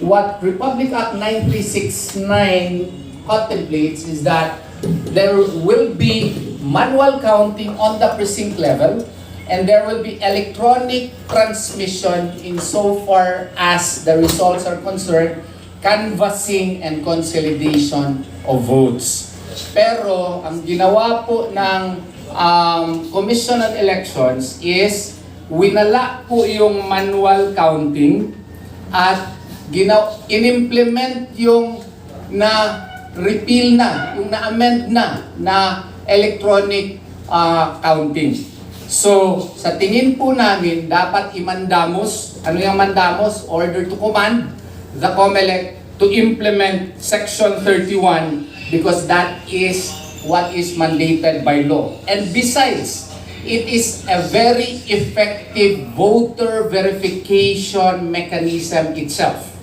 what Republic Act 9369 contemplates is that there will be manual counting on the precinct level and there will be electronic transmission in so far as the results are concerned, canvassing and consolidation of votes. Pero ang ginawa po ng um, Commission on Elections is winala po yung manual counting at ginaw inimplement yung na repeal na, yung na-amend na na electronic ah, counting. So, sa tingin po namin, dapat imandamos, ano yung mandamos? Order to command the COMELEC to implement Section 31 because that is what is mandated by law. And besides, it is a very effective voter verification mechanism itself.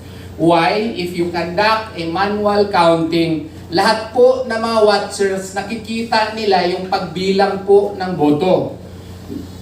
Why? If you conduct a manual counting, lahat po ng mga watchers nakikita nila yung pagbilang po ng boto.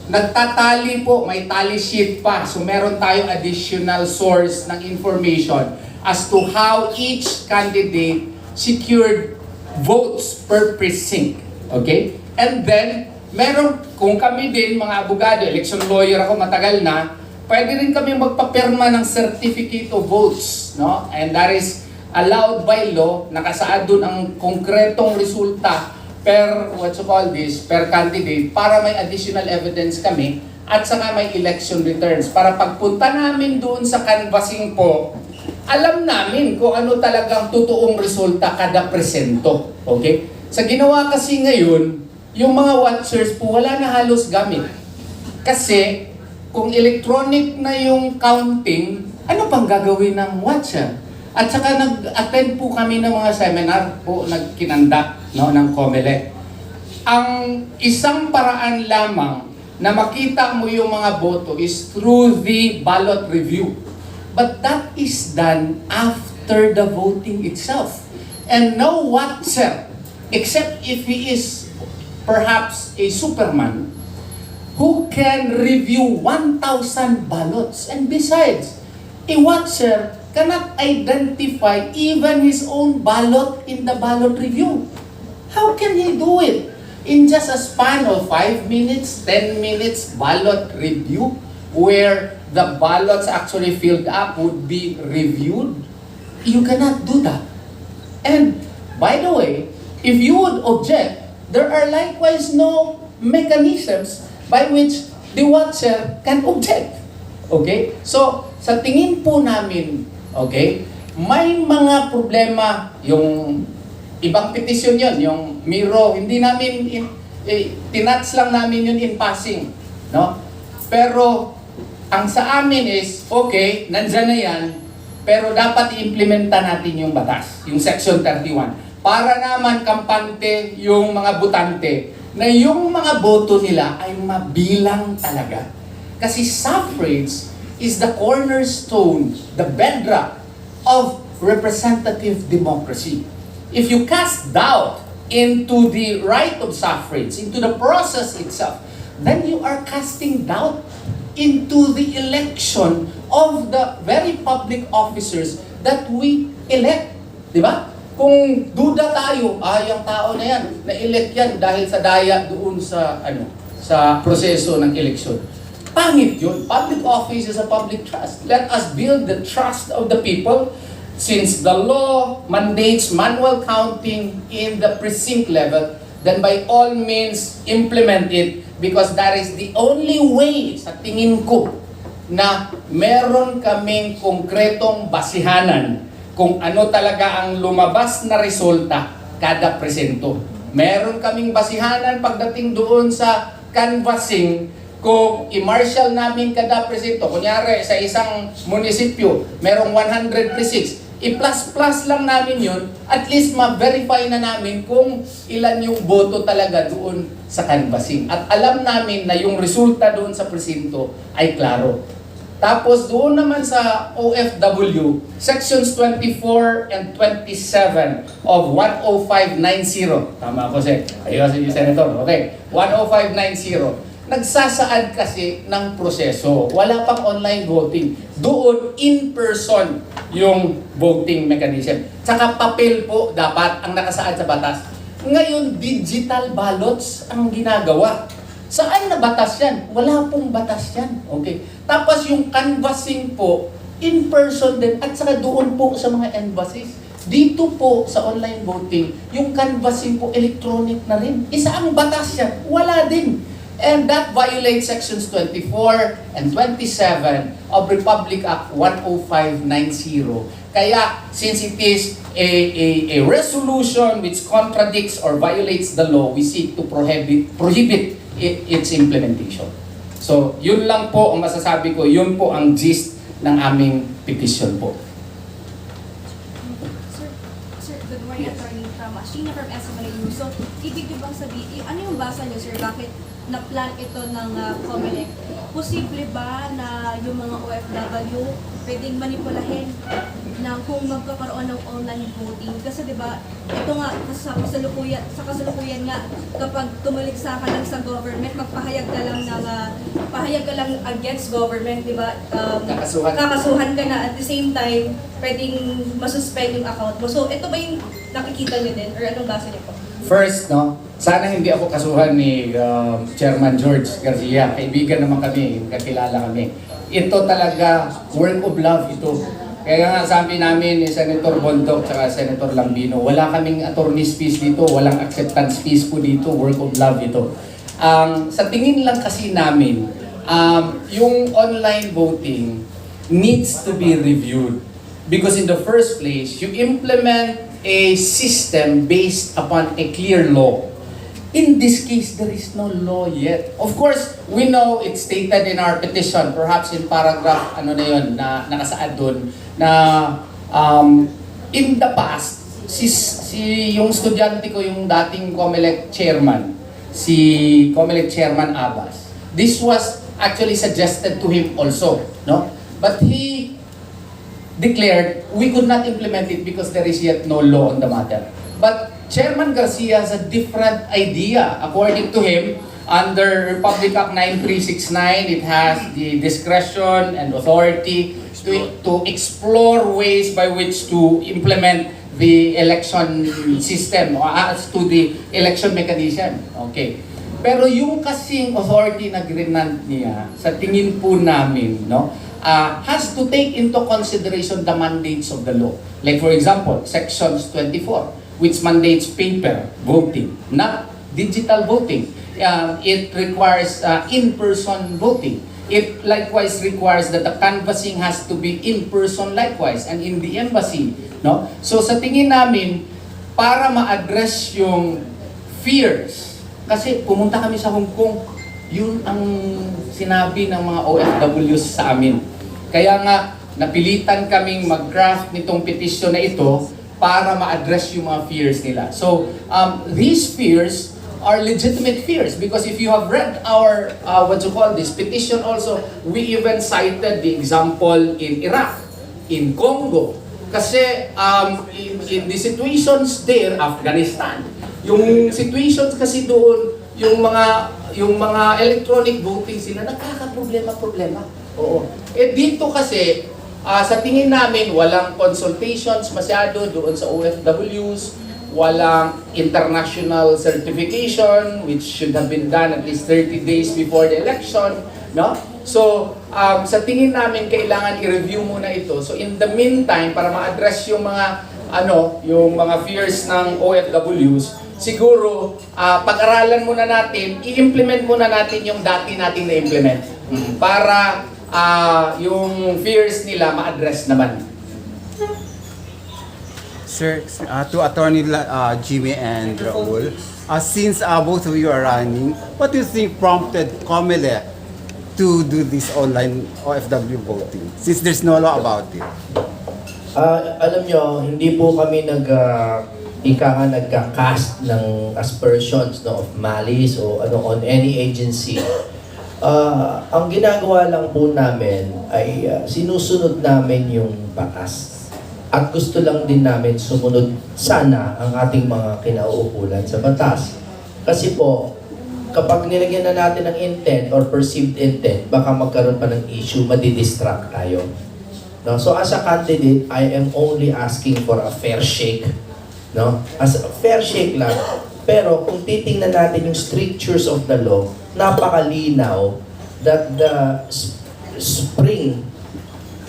Nagtatali po, may tally sheet pa. So meron tayong additional source ng information as to how each candidate secured votes per precinct. Okay? And then, meron, kung kami din, mga abogado, election lawyer ako matagal na, pwede rin kami magpapirma ng certificate of votes. No? And that is allowed by law, nakasaad dun ang konkretong resulta per, what you call this, per candidate, para may additional evidence kami, at saka may election returns. Para pagpunta namin doon sa canvassing po, alam namin kung ano talagang totoong resulta kada presento. Okay? Sa ginawa kasi ngayon, yung mga watchers po, wala na halos gamit. Kasi, kung electronic na yung counting, ano pang gagawin ng watcher? At saka nag-attend po kami ng mga seminar po, nagkinanda no, ng COMELEC. Ang isang paraan lamang na makita mo yung mga boto is through the ballot review. But that is done after the voting itself. And no watcher, except if he is perhaps a superman, who can review 1,000 ballots. And besides, a watcher cannot identify even his own ballot in the ballot review. How can he do it? In just a span of 5 minutes, 10 minutes ballot review, where the ballots actually filled up would be reviewed, you cannot do that. And by the way, if you would object, there are likewise no mechanisms by which the watcher can object. Okay? So, sa tingin po namin, okay, may mga problema yung ibang petisyon yon yung Miro, hindi namin, in, eh, tinats lang namin yun in passing. No? Pero, ang sa amin is, okay, nandyan na yan, pero dapat i-implementa natin yung batas, yung Section 31. Para naman kampante yung mga butante na yung mga boto nila ay mabilang talaga. Kasi suffrage is the cornerstone, the bedrock of representative democracy. If you cast doubt into the right of suffrage, into the process itself, then you are casting doubt into the election of the very public officers that we elect. Di ba? Kung duda tayo, ah, yung tao na yan, na-elect yan dahil sa daya doon sa, ano, sa proseso ng eleksyon. Pangit yun. Public office is a public trust. Let us build the trust of the people since the law mandates manual counting in the precinct level, then by all means implement it because that is the only way sa tingin ko na meron kaming konkretong basihanan kung ano talaga ang lumabas na resulta kada presento. Meron kaming basihanan pagdating doon sa canvassing kung i-marshal namin kada presento, kunyari sa isang munisipyo, merong 100 precincts, i-plus-plus lang namin yun, at least ma-verify na namin kung ilan yung boto talaga doon sa canvassing. At alam namin na yung resulta doon sa presinto ay klaro. Tapos doon naman sa OFW, sections 24 and 27 of 10590. Tama ako, Sir. Ayun si Senator. Okay. 10590. nagsasaad kasi ng proseso. Wala pang online voting. Doon, in-person yung voting mechanism. Tsaka papel po dapat ang nakasaad sa batas. Ngayon, digital ballots ang ginagawa. Saan na batas yan? Wala pong batas yan. Okay. Tapos yung canvassing po, in person din at saka doon po sa mga embassies. Dito po sa online voting, yung canvassing po electronic na rin. Isa ang batas yan. Wala din. And that violates sections 24 and 27 of Republic Act 10590. Kaya since it is a, a, a resolution which contradicts or violates the law, we seek to prohibit, prohibit i- its implementation. So, yun lang po ang masasabi ko, yun po ang gist ng aming petition po. Sir, sir, good morning, attorney Sheena from SMLU. So, ibig niyo bang sabihin, ano yung basa niyo, sir? Bakit na-plan ito ng uh, COMELEC? Posible ba na yung mga OFW pwedeng manipulahin na kung magkakaroon ng online voting? Kasi di ba, ito nga, sa kasalukuyan, sa kasalukuyan nga, kapag tumaliksa ka lang sa government, magpahayag ka lang ng, uh, pahayag ka lang against government, di ba? Um, Kakasuhan. kakasuhan ka na at the same time, pwedeng masuspend yung account mo. So, ito ba yung nakikita niyo din? Or anong basa niyo po? First, no, sana hindi ako kasuhan ni um, Chairman George Garcia. Kaibigan naman kami, kakilala kami. Ito talaga work of love ito. Kaya nga sabi namin ni Senator Bondoc at Senator Lambino, wala kaming attorney's fees dito, walang acceptance fees po dito, work of love ito. Ang sa tingin lang kasi namin, um, yung online voting needs to be reviewed. Because in the first place, you implement a system based upon a clear law. In this case, there is no law yet. Of course, we know it's stated in our petition, perhaps in paragraph, ano na yun, na nakasaad doon, na um, in the past, si, si yung estudyante ko, yung dating COMELEC chairman, si COMELEC chairman Abbas, this was actually suggested to him also, no? But he declared we could not implement it because there is yet no law on the matter. But Chairman Garcia has a different idea. According to him, under Republic Act 9369, it has the discretion and authority to, to explore ways by which to implement the election system or as to the election mechanism. Okay. Pero yung kasing authority na grinant niya, sa tingin po namin, no, uh, has to take into consideration the mandates of the law. Like for example, sections 24, which mandates paper voting, not digital voting. Uh, it requires uh, in-person voting. It likewise requires that the canvassing has to be in-person likewise and in the embassy. No? So sa tingin namin, para ma-address yung fears, kasi pumunta kami sa Hong Kong, yun ang sinabi ng mga OFWs sa amin. Kaya nga, napilitan kaming mag-craft nitong petition na ito para ma-address yung mga fears nila. So, um, these fears are legitimate fears because if you have read our, uh, what you call this, petition also, we even cited the example in Iraq, in Congo. Kasi um, in, in the situations there, Afghanistan, yung situations kasi doon, yung mga yung mga electronic voting sila nagkakaproblema-problema. Oo. Eh dito kasi ah, sa tingin namin walang consultations masyado doon sa OFWs, walang international certification which should have been done at least 30 days before the election, no? So, um, sa tingin namin kailangan i-review muna ito. So in the meantime para ma-address yung mga ano, yung mga fears ng OFWs, siguro ah, pag-aralan muna natin, i-implement muna natin yung dati nating na-implement para ah, yung fears nila ma-address naman. Sir, uh, to Attorney uh, Jimmy and Raul, uh, since uh, both of you are running, what do you think prompted COMELEC to do this online OFW voting? Since there's no law about it. Ah, alam nyo, hindi po kami nag ah, ika nga nagka-cast ng aspersions no, of malice o ano on any agency. Ah, ang ginagawa lang po namin ay ah, sinusunod namin yung batas. At gusto lang din namin sumunod sana ang ating mga kinauukulan sa batas. Kasi po, kapag nilagyan na natin ng intent or perceived intent, baka magkaroon pa ng issue, madidistract tayo. No? So as a candidate, I am only asking for a fair shake. No? As a fair shake lang. Pero kung titingnan natin yung strictures of the law, napakalinaw that the spring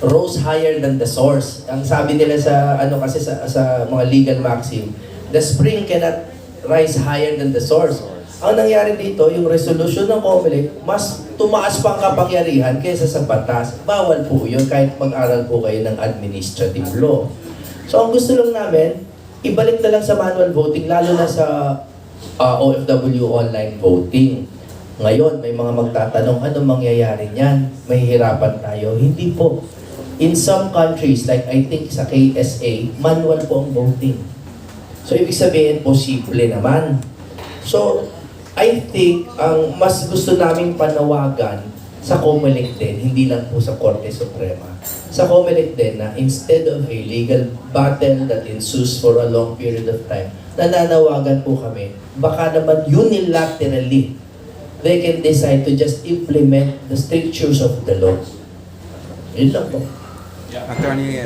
rose higher than the source. Ang sabi nila sa ano kasi sa, sa mga legal maxim, the spring cannot rise higher than the source. Ang nangyari dito, yung resolution ng COMELEC, mas tumaas pang kapangyarihan kaysa sa batas. Bawal po yun kahit mag-aral po kayo ng administrative law. So ang gusto lang namin, ibalik na lang sa manual voting, lalo na sa uh, OFW online voting. Ngayon, may mga magtatanong, ano mangyayari niyan? May hirapan tayo? Hindi po. In some countries, like I think sa KSA, manual po ang voting. So, ibig sabihin, posible naman. So, I think, ang mas gusto naming panawagan sa COMELEC din, hindi lang po sa Korte Suprema. Sa COMELEC din na instead of a legal battle that ensues for a long period of time, nananawagan po kami, baka naman unilaterally, they can decide to just implement the strictures of the law. Yun lang po. Attorney